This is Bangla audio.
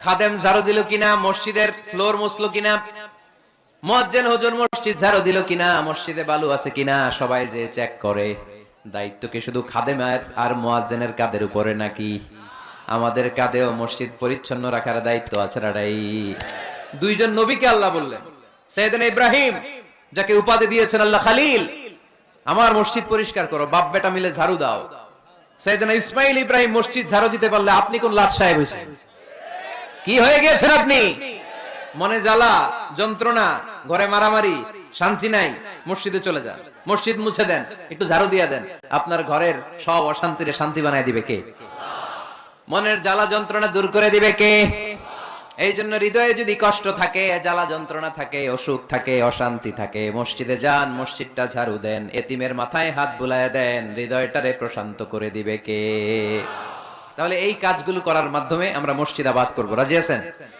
খাদেম ঝাড়ু দিল কিনা, মসজিদের ফ্লোর মুছলো কিনা, মজ্জেন হুজুর মসজিদ ঝাড়ু দিল কিনা, মসজিদে বালু আছে কিনা, সবাই যে চেক করে। দায়িত্ব কি শুধু খাদেমের আর মুয়াজ্জিনের কাদের উপরে নাকি? আমাদের কাঁধেও মসজিদ পরিচ্ছন্ন রাখার দায়িত্ব আছে রাডাই দুইজন নবীকে আল্লাহ বললেন, সৈয়দনা ইব্রাহিম, যাকে উপাধি দিয়েছেন আল্লাহ খালিল, আমার মসজিদ পরিষ্কার করো, বাপ বেটা মিলে ঝাড়ু দাও। সৈয়দনা ইসমাইল ইব্রাহিম মসজিদ ঝাড়ু দিতে পারলে আপনি কোন লাট সাহেব হয়েছেন? কি হয়ে গিয়েছেন আপনি? মনে জ্বালা, যন্ত্রণা, ঘরে মারামারি, শান্তি নাই, মসজিদে চলে যান। মসজিদ মুছে দেন, একটু ঝাড়ু দিয়ে দেন। আপনার ঘরের সব অশান্তিরে শান্তি বানায় দিবে কে? মনের জ্বালা, যন্ত্রণা দূর করে দিবে কে? এই জন্য হৃদয়ে যদি কষ্ট থাকে, জ্বালা, যন্ত্রণা থাকে, অসুখ থাকে, অশান্তি থাকে, মসজিদে যান, মসজিদটা ঝাড়ু দেন, এতিমের মাথায় হাত বুলায় দেন, হৃদয়টারে প্রশান্ত করে দিবে কে? তাহলে এই কাজগুলো করার মাধ্যমে আমরা মসজিদ আবাদ করব। রাজি আছেন?